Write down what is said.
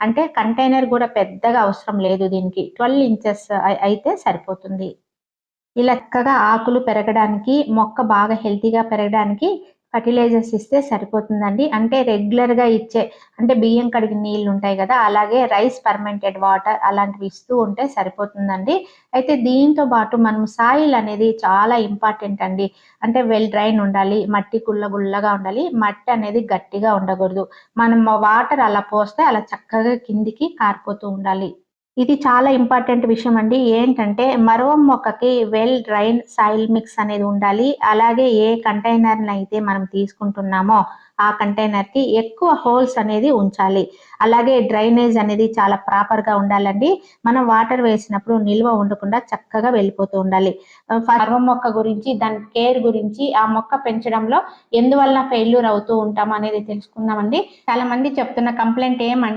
అంటే కంటైనర్ కూడా పెద్దగా అవసరం లేదు దీనికి. ట్వెల్వ్ ఇంచెస్ అయితే సరిపోతుంది. ఇలా చక్కగా ఆకులు పెరగడానికి మొక్క బాగా హెల్తీగా పెరగడానికి ఫర్టిలైజర్స్ ఇస్తే సరిపోతుందండి. అంటే రెగ్యులర్గా ఇచ్చే అంటే బియ్యం కడిగిన నీళ్ళు ఉంటాయి కదా అలాగే రైస్ పర్మెంటెడ్ వాటర్ అలాంటివి ఇస్తూ ఉంటే సరిపోతుందండి. అయితే దీంతో పాటు మనం సాయిల్ అనేది చాలా ఇంపార్టెంట్ అండి. అంటే వెల్ డ్రైన్ ఉండాలి మట్టి గుల్ల గుల్లగా ఉండాలి మట్టి అనేది గట్టిగా ఉండకూడదు. మనం వాటర్ అలా పోస్తే అలా చక్కగా కిందికి కారిపోతూ ఉండాలి. ఇది చాలా ఇంపార్టెంట్ విషయం అండి. ఏంటంటే మరో మొక్కకి వెల్ డ్రైన్ సాయిల్ మిక్స్ అనేది ఉండాలి. అలాగే ఏ కంటైనర్ అయితే మనం తీసుకుంటున్నామో ఆ కంటైనర్కి ఎక్కువ హోల్స్ అనేది ఉంచాలి. అలాగే డ్రైనేజ్ అనేది చాలా ప్రాపర్గా ఉండాలండి. మనం వాటర్ వేసినప్పుడు నిల్వ ఉండకుండా చక్కగా వెళ్ళిపోతూ ఉండాలి. మరో మొక్క గురించి దాని కేర్ గురించి ఆ మొక్క పెంచడంలో ఎందువల్ల ఫెయిల్యూర్ అవుతూ ఉంటాం అనేది తెలుసుకుందామండి. చాలా మంది చెప్తున్న కంప్లైంట్ ఏమంటే